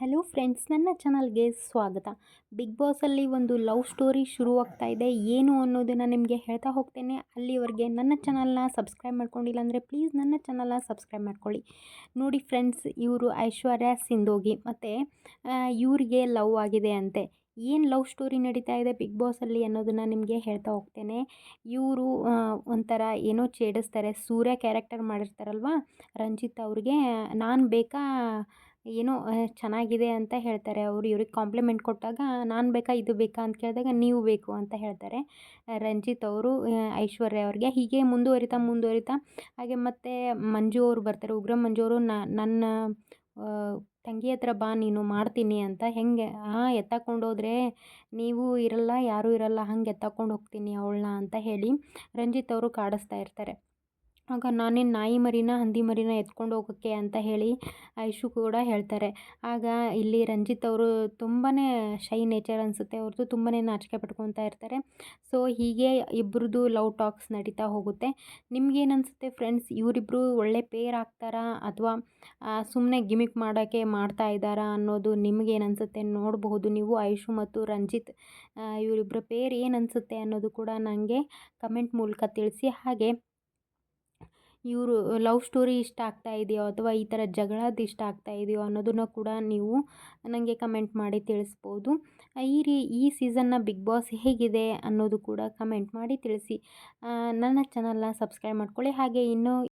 Hello friends ನನ್ನ ಚಾನಲ್ಗೆ ಸ್ವಾಗತ. ಬಿಗ್ ಬಾಸಲ್ಲಿ ಒಂದು ಲವ್ ಸ್ಟೋರಿ ಶುರುವಾಗ್ತಾ ಇದೆ. ಏನು ಅನ್ನೋದನ್ನು ನಿಮಗೆ ಹೇಳ್ತಾ ಹೋಗ್ತೇನೆ. ಅಲ್ಲಿವರೆಗೆ ನನ್ನ ಚಾನಲ್ನ ಸಬ್ಸ್ಕ್ರೈಬ್ ಮಾಡ್ಕೊಂಡಿಲ್ಲ ಅಂದರೆ ಪ್ಲೀಸ್ ನನ್ನ ಚಾನಲ್ನ ಸಬ್ಸ್ಕ್ರೈಬ್ ಮಾಡ್ಕೊಳ್ಳಿ. ನೋಡಿ ಫ್ರೆಂಡ್ಸ್ ಇವರು ಐಶ್ವರ್ಯ ಸಿಂಧೋಗಿ. ಮತ್ತು ಇವರಿಗೆ ಲವ್ ಆಗಿದೆ ಅಂತೆ. ಏನು ಲವ್ ಸ್ಟೋರಿ ನಡೀತಾ ಇದೆ ಬಿಗ್ ಬಾಸಲ್ಲಿ ಅನ್ನೋದನ್ನು ನಿಮಗೆ ಹೇಳ್ತಾ ಹೋಗ್ತೇನೆ. ಇವರು ಒಂಥರ ಏನೋ ಛೇಡಿಸ್ತಾರೆ. ಸೂರ್ಯ ಕ್ಯಾರೆಕ್ಟರ್ ಮಾಡಿರ್ತಾರಲ್ವ? ರಂಜಿತ್ ಅವ್ರಿಗೆ. ನಾನು ಬೇಕಾ ಏನೋ ಚೆನ್ನಾಗಿದೆ ಅಂತ ಹೇಳ್ತಾರೆ. ಅವರು ಇವ್ರಿಗೆ ಕಾಂಪ್ಲಿಮೆಂಟ್ ಕೊಟ್ಟಾಗ, ನಾನು ಬೇಕಾ, ಇದು ಬೇಕಾ? ಅಂತ ಕೇಳಿದಾಗ, ನೀವು ಬೇಕು ಅಂತ ಹೇಳ್ತಾರೆ. ರಂಜಿತ್ ಅವರು ಐಶ್ವರ್ಯ ಅವ್ರಿಗೆ. ಹೀಗೆ ಮುಂದುವರಿತಾ ಮುಂದುವರಿತಾ, ಹಾಗೆ ಮತ್ತು ಮಂಜು ಅವರು ಬರ್ತಾರೆ. ಉಗ್ರ ಮಂಜು ಅವರು ನನ್ನ ತಂಗಿ ಹತ್ರ ಬಾ, ನೀನು ಮಾಡ್ತೀನಿ ಅಂತ ಹೆಂಗೆ ಹಾಂ ಎತ್ತಾಕೊಂಡು ಹೋದರೆ ನೀವು ಇರಲ್ಲ, ಯಾರೂ ಇರಲ್ಲ, ಹಂಗೆ ಎತ್ತಾಕೊಂಡು ಹೋಗ್ತೀನಿ ಅವಳನ್ನ ಅಂತ ಹೇಳಿ ರಂಜಿತ್ ಅವರು ಕಾಡಿಸ್ತಾ ಇರ್ತಾರೆ. ಆಗ ನಾನೇನು ನಾಯಿ ಮರಿನ, ಹಂದಿ ಮರಿನ ಎತ್ಕೊಂಡು ಹೋಗೋಕ್ಕೆ ಅಂತ ಹೇಳಿ ಐಶು ಕೂಡ ಹೇಳ್ತಾರೆ. ಆಗ ಇಲ್ಲಿ ರಂಜಿತ್ ಅವರು ತುಂಬಾ ಶೈ ನೇಚರ್ ಅನಿಸುತ್ತೆ. ಅವ್ರದ್ದು ತುಂಬಾ ನಾಚಿಕೆ ಪಟ್ಕೊತಾ ಇರ್ತಾರೆ. ಸೊ ಹೀಗೆ ಇಬ್ಬರದ್ದು ಲವ್ ಟಾಕ್ಸ್ ನಡೀತಾ ಹೋಗುತ್ತೆ. ನಿಮ್ಗೇನು ಅನಿಸುತ್ತೆ ಫ್ರೆಂಡ್ಸ್ ಇವರಿಬ್ಬರು ಒಳ್ಳೆ ಪೇರ್ ಆಗ್ತಾರಾ? ಅಥವಾ ಸುಮ್ಮನೆ ಗಿಮಿಕ್ ಮಾಡೋಕ್ಕೆ ಮಾಡ್ತಾ ಇದ್ದಾರಾ ಅನ್ನೋದು ನಿಮಗೇನು ಅನಿಸುತ್ತೆ ನೋಡಬಹುದು ನೀವು, ಐಶು ಮತ್ತು ರಂಜಿತ್. ಇವರಿಬ್ಬರ ಪೇರ್ ಏನು ಅನಿಸುತ್ತೆ ಅನ್ನೋದು ಕೂಡ ನನಗೆ ಕಮೆಂಟ್ ಮೂಲಕ ತಿಳಿಸಿ. ಹಾಗೆ ಇವರು ಲವ್ ಸ್ಟೋರಿ ಇಷ್ಟ ಆಗ್ತಾ ಇದೆಯೋ ಅಥವಾ ಈ ಥರ ಜಗಳದ್ದು ಇಷ್ಟ ಆಗ್ತಾ ಇದೆಯೋ ಅನ್ನೋದನ್ನು ಕೂಡ ನೀವು ನನಗೆ ಕಮೆಂಟ್ ಮಾಡಿ ತಿಳಿಸ್ಬೋದು. ಈ ರೀ, ಈ ಸೀಸನ್ನ ಬಿಗ್ ಬಾಸ್ ಹೇಗಿದೆ ಅನ್ನೋದು ಕೂಡ ಕಮೆಂಟ್ ಮಾಡಿ ತಿಳಿಸಿ. ನನ್ನ ಚಾನಲ್ನ ಸಬ್ಸ್ಕ್ರೈಬ್ ಮಾಡ್ಕೊಳ್ಳಿ. ಹಾಗೆ ಇನ್ನೂ